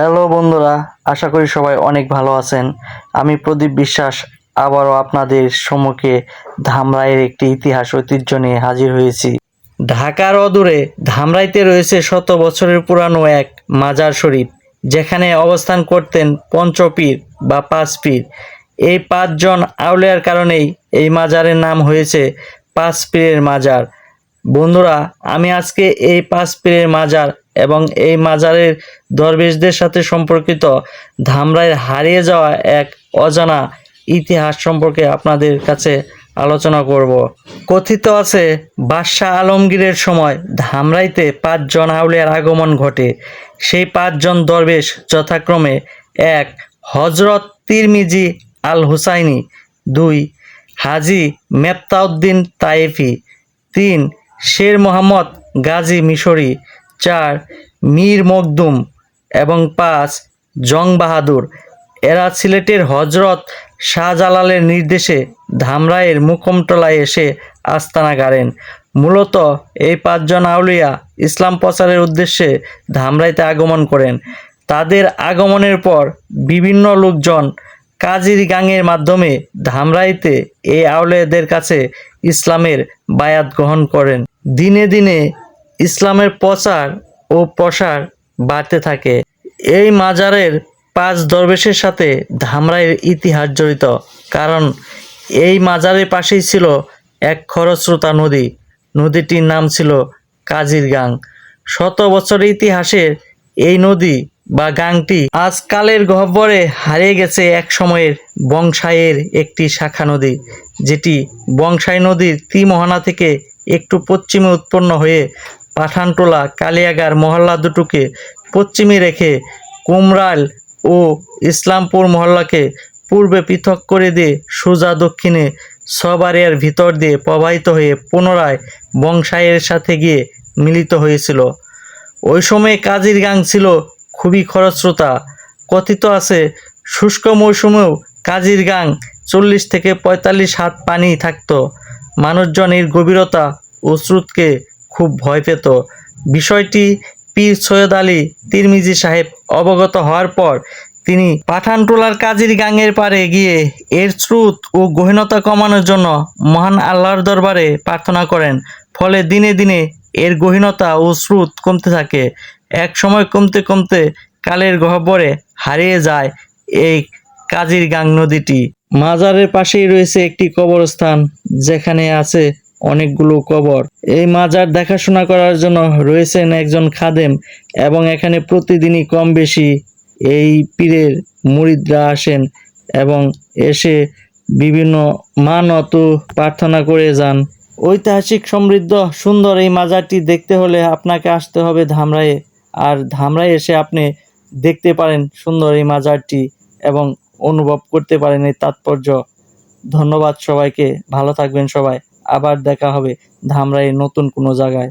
Hello বন্ধুরা, আশা করি সবাই অনেক ভালো আছেন। আমি প্রদীপ বিশ্বাস, আবারও আপনাদের সম্মুখে ধামরাইয়ের একটি ইতিহাস ঐতিহ্য নিয়ে হাজির হয়েছি। ঢাকার অদূরে ধামরাইতে রয়েছে শত বছরের পুরানো এক মাজার শরীফ, যেখানে অবস্থান করতেন পঞ্চপীর বা পাঁচ পীর এই পাঁচজন আউলিয়ার কারণেই এই মাজারের নাম হয়েছে পাঁচ পীরের মাজার। বন্ধুরা, আমি আজকে এই পাঁচ পীরের মাজার এবং এই মাজারের দরবেশদের সাথে সম্পর্কিত ধামরাইয়ের হারিয়ে যাওয়া এক অজানা ইতিহাস সম্পর্কে আপনাদের কাছে আলোচনা করব। কথিত আছে, বাদশাহ আলমগীরের সময় ধামরাইতে পাঁচজন আউলিয়ার আগমন ঘটে। সেই পাঁচজন দরবেশ যথাক্রমে এক হজরত তিরমিজি আল হুসাইনি দুই হাজি মেপ্তাউদ্দিন তায়েফি, তিন শের মোহাম্মদ গাজী মিশরি, চার মীর মকদুম এবং পাঁচ জং বাহাদুর। এরা সিলেটের হজরত শাহজালালের নির্দেশে ধামরাইয়ের মুকমটলায় এসে আস্তানা গাড়েন। মূলত এই পাঁচজন আউলিয়া ইসলাম প্রচারের উদ্দেশ্যে ধামরাইতে আগমন করেন। তাদের আগমনের পর বিভিন্ন লোকজন কাজির গাঙের মাধ্যমে ধামরাইতে এই আউলিয়াদের কাছে ইসলামের বায়াত গ্রহণ করেন। দিনে দিনে ইসলামের প্রচার ও প্রসার বাড়তে থাকে। এই মাজারের পাঁচ দরবেশের সাথে ধামরাইয়ের ইতিহাস জড়িত, কারণ এই মাজারের পাশেই ছিল এক খরস্রোতা নদী। নদীটির নাম ছিল কাজির গাং। শত বছরের ইতিহাসের এই নদী বা গাংটি আজকালের গহ্বরে হারিয়ে গেছে এক সময়ের বংশাইয়ের একটি শাখা নদী, যেটি বংশাই নদীর ত্রিমোহনা থেকে একটু পশ্চিমে উৎপন্ন হয়ে পাঠানটোলা, কালিয়াগার, মহল্লা দুটোকে পশ্চিমে রেখে কুমরাল ও ইসলামপুর মহল্লাকে পূর্বে পৃথক করে দিয়ে সোজা দক্ষিণে সবারিয়ার ভিতর দিয়ে প্রবাহিত হয়ে পুনরায় বংশাইয়ের সাথে গিয়ে মিলিত হয়েছিল। ওই সময়ে কাজির গাং ছিল খুবই খরস্রোতা। কথিত আছে, শুষ্ক মৌসুমেও কাজির গাং চল্লিশ থেকে পঁয়তাল্লিশ হাত পানি থাকতো। মানুষজন এর গভীরতা ও স্রোতকে খুব ভয় পেত। বিষয়টি পীর সৈয়দ আলী তিরমিজি সাহেব অবগত হওয়ার পর তিনি পাঠানটোলার কাজির গাঙের পারে গিয়ে এর স্রোত ও গহীনতা কমানোর জন্য মহান আল্লাহর দরবারে প্রার্থনা করেন। ফলে দিনে দিনে এর গহীনতা ও স্রোত কমতে থাকে। এক সময় কমতে কমতে কালের গহ্বরে হারিয়ে যায় এই কাজির গাং নদীটি। মাজারের পাশেই রয়েছে একটি কবরস্থান, যেখানে আছে অনেকগুলো কবর। এই মাজার দেখাশোনা করার জন্য রয়েছেন একজন খাদেম এবং এখানে প্রতিদিনই কম বেশি এই পীরের মুরিদরা আসেন এবং এসে বিভিন্ন মানত প্রার্থনা করে যান। ঐতিহাসিক সমৃদ্ধ, সুন্দর এই মাজারটি দেখতে হলে আপনাকে আসতে হবে ধামরাইয়ে। আর ধামরাই এসে আপনি দেখতে পারেন সুন্দর এই মাজারটি এবং অনুভব করতে পারেন এই তাৎপর্য। ধন্যবাদ সবাইকে, ভালো থাকবেন সবাই। আবার দেখা হবে ধামরাই নতুন কোনো জায়গায়।